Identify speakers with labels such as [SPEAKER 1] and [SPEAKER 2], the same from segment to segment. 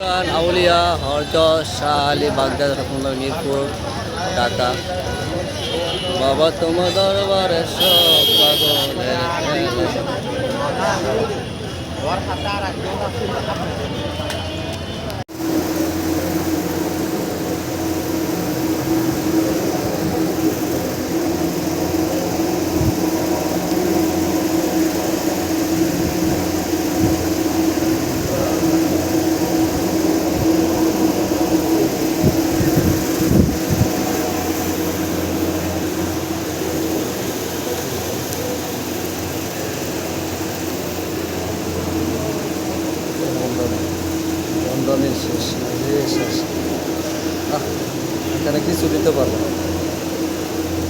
[SPEAKER 1] আউলিয়া হরজ শাহ আলী বাগদাদ রহমুল্লাহ মিরপুর ঢাকা। বাবা তোমার দরবারে সব পাগলের খেলা। লন্ডনে লন্ডনের শেষ শেষ এখানে কিছু দিতে পারবে না।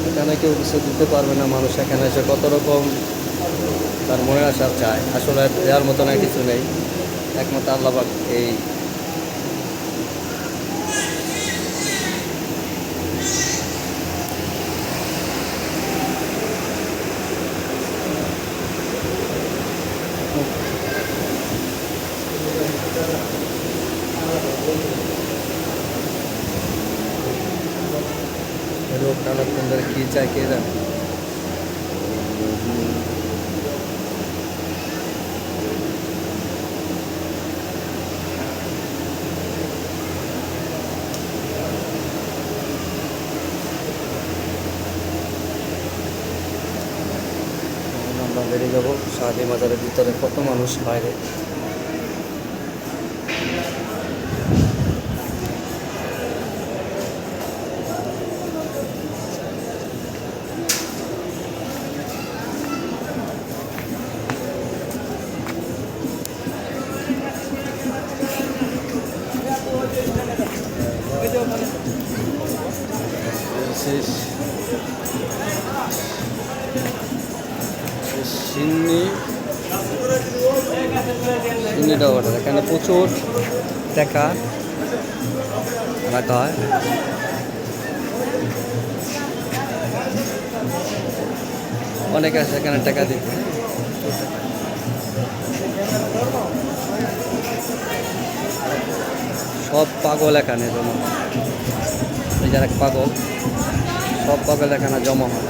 [SPEAKER 1] এখানে কেউ কিছু দিতে পারবে না মানুষ, এখানে এসে কত রকম তার মনে আসার চায়। আসলে দেওয়ার মতন আর কিছু নেই। একমাত্র আল্লাহ এই টানার ধরে কী চায় কে জানে? আমরা বেরিয়ে যাব। শাহাদি মাজারের ভিতরে কত মানুষ বাইরে? এখানে প্রচুর টাকা রাখা হয়। অনেকে আছে এখানে টাকা দিতে সব পাগল এখানে এই যারা পাগল, সব পাগল এখানে জমা হয়।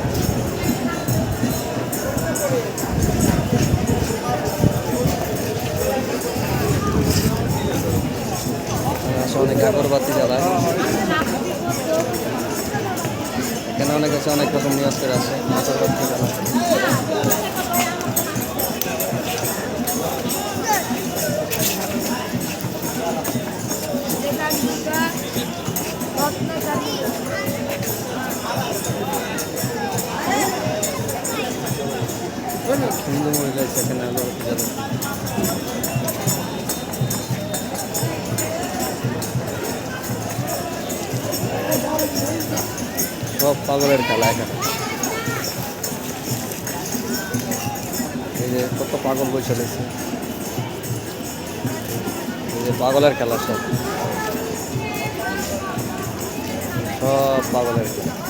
[SPEAKER 1] অনেক আগরবাতি জ্বালায়। এখানে অনেক আছে, অনেক রকম নিয়তের আছে আগরবাতি জ্বালায়। হিন্দু মহিলা আগরবাতি জ্বালায় সব পাগলের খেলা এখানে। এই যে কত পাগল বসে চলেছে এই যে পাগলের খেলা সব। সব পাগলের খেলা।